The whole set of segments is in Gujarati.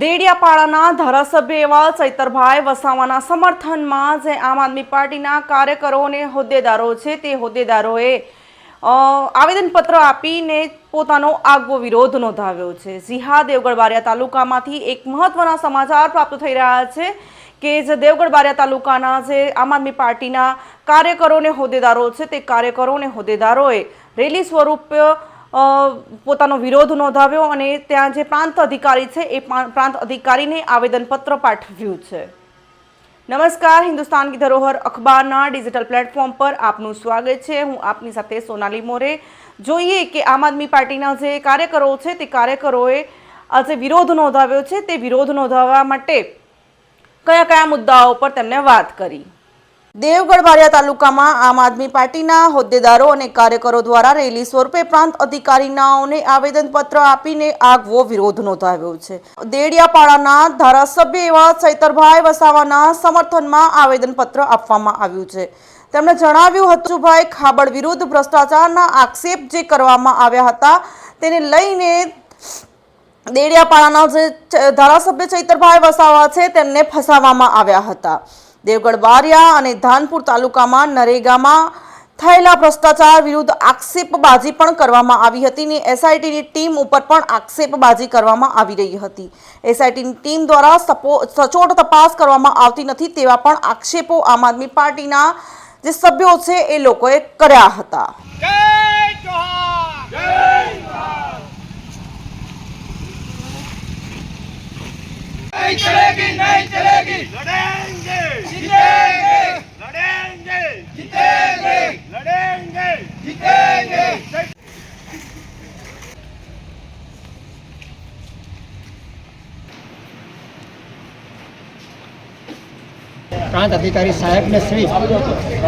દેડિયાપાડાના ધારાસભ્ય એવા ચૈતરભાઈ વસાવાના સમર્થનમાં જે આમ આદમી પાર્ટીના કાર્યકરો અને હોદ્દેદારો છે તે હોદ્દેદારોએ આવેદનપત્ર આપીને પોતાનો આગવો વિરોધ નોંધાવ્યો છે. સિંહા દેવગઢ બારિયા તાલુકામાંથી એક મહત્વના સમાચાર પ્રાપ્ત થઈ રહ્યા છે કે જે દેવગઢ બારિયા તાલુકાના જે આમ આદમી પાર્ટીના કાર્યકરો અને હોદ્દેદારો છે તે કાર્યકરો અને હોદ્દેદારોએ રેલી સ્વરૂપ પોતાનો વિરોધ નોંધાવ્યો અને ત્યાં જે પ્રાંત અધિકારી છે, એ પ્રાંત અધિકારીને આવેદનપત્ર પાઠવ્યું છે. નમસ્કાર, હિન્દુસ્તાન કી ધરોહર અખબારના ડિજિટલ પ્લેટફોર્મ પર આપનું સ્વાગત છે. હું આપની સાથે સોનાલી મોરે. જોઈએ કે આમ આદમી પાર્ટીના જે કાર્યકરો છે, તે કાર્યકરોએ આ જે વિરોધ નોંધાવ્યો છે. તે વિરોધ નોંધાવવા માટે કયા કયા મુદ્દાઓ પર તેમણે વાત કરી? દેવગઢ બારિયા તાલુકામાં આમ આદમી પાર્ટીના હોદ્દેદારો અને કાર્યકરો દ્વારા રેલી સ્વરૂપે પ્રાંત અધિકારીનાઓને આવેદનપત્ર આપીને આગવો વિરોધ નોંધાવ્યો છે. દેડિયાપાડાના ધારાસભ્ય એવા ચૈતરભાઈ વસાવાના સમર્થનમાં આવેદનપત્ર આપવામાં આવ્યું છે. તેમણે જણાવ્યું હતું ભાઈ ખાબડ વિરુદ્ધ ભ્રષ્ટાચારના આક્ષેપ જે કરવામાં આવ્યા હતા, તેને લઈને દેડિયાપાડાના જે ધારાસભ્ય ચૈતરભાઈ વસાવા છે, તેમને ફસાવવામાં આવ્યા હતા. દેવગઢ બારિયા અને ધાનપુર તાલુકામાં નરેગામાં થયેલા ભ્રષ્ટાચાર વિરુદ્ધ આક્ષેપબાજી પણ કરવામાં આવી હતી ને એસઆઈટીની ટીમ ઉપર પણ આક્ષેપબાજી કરવામાં આવી રહી હતી. એસઆઈટીની ટીમ દ્વારા સચોટ તપાસ કરવામાં આવતી નથી તેવા પણ આક્ષેપો આમ આદમી પાર્ટીના જે સભ્યો છે એ લોકોએ કર્યા હતા. नहीं चलेगी नहीं चलेगी लड़ेंगे जीतेंगे लड़ेंगे जीतेंगे लड़ेंगे जीतेंगे પ્રાંત અધિકારી સાહેબને શ્રી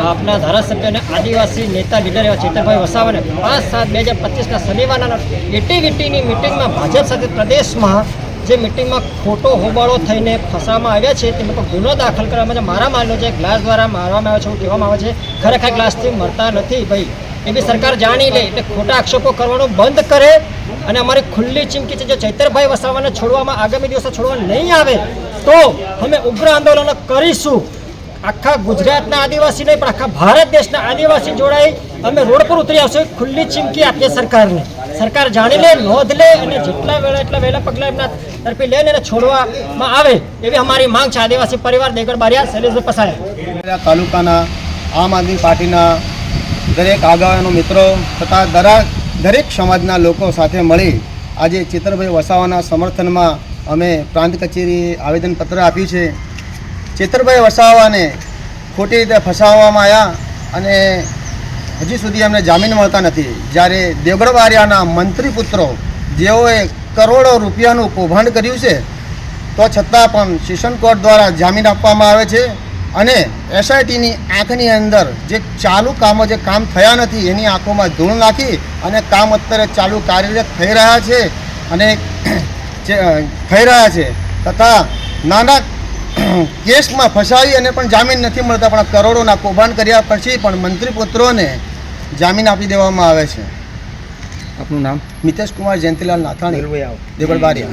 આપના ધારાસભ્ય અને આદિવાસી નેતા લીડર એવા ચેતરભાઈ વસાવાને પાંચ સાત બે હજાર પચીસના શનિવારના એટીવીટીની મિટિંગમાં ભાજપ સાથે પ્રદેશમાં જે મિટિંગમાં ખોટો હોબાળો થઈને ફસાવવામાં આવ્યા છે તે લોકો ગુનો દાખલ કરવામાં છે મારા માનલો છે ગ્લાસ દ્વારા મારવામાં આવે છે, એવું કહેવામાં આવે છે, ખરેખર ગ્લાસથી મરતા નથી ભાઈ. એ બી સરકાર જાણી લે, એટલે ખોટા આક્ષેપો કરવાનું બંધ કરે અને અમારી ખુલ્લી ચીમકી છે, જો ચૈતરભાઈ વસાવાને છોડવામાં આગામી દિવસે છોડવા નહીં આવે, તો અમે ઉગ્ર આંદોલનો કરીશું. આખા ગુજરાતના આદિવાસી નહીં પણ આખા ભારત દેશના આદિવાસી જોડાઈ અમે રોડ પર ઉતરી આવશે, ખુલ્લી ચીમકી આપીએ સરકારને. સરકાર જાણી લે નોંધ લે અને જેટલા વેળા એટલા વહેલા પગલાં એમના તરફી લઈને અને છોડવામાં આવે એવી અમારી માંગ છે આદિવાસી પરિવાર દેગડ બારિયા શૈલેષભાઈ પસાયા તાલુકાના આમ આદમી પાર્ટીના દરેક આગેવાનો મિત્રો તથા દરા દરેક સમાજના લોકો સાથે મળી આજે ચેતરભાઈ વસાવાના સમર્થનમાં અમે પ્રાંત કચેરીએ આવેદનપત્ર આપ્યું છે. ચેતરભાઈ વસાવાને ખોટી રીતે ફસાવવામાં આવ્યા અને હજી સુધી એમને જામીન મળતા નથી. જ્યારે દેવગઢ વારિયાના મંત્રી પુત્રો જેઓએ કરોડો રૂપિયાનું કૌભાંડ કર્યું છે, તો છતાં પણ સેશન કોર્ટ દ્વારા જામીન આપવામાં આવે છે અને એસઆઈટીની આંખની અંદર જે ચાલુ કામો જે કામ થયા નથી, એની આંખોમાં ધૂળ નાખી અને કામ અત્યારે ચાલુ કાર્યરત થઈ રહ્યા છે અને થઈ રહ્યા છે. તથા નાના કેસમાં ફસાવી અને પણ જામીન નથી મળતા, પણ કરોડોના કૌભાંડ કર્યા પછી પણ મંત્રી પુત્રોને જામીન આપી દેવામાં આવે છે. આપનું નામ? મિતેશ કુમાર જયંતિલાલ નાથાણી. દેવગઢ બારિયા.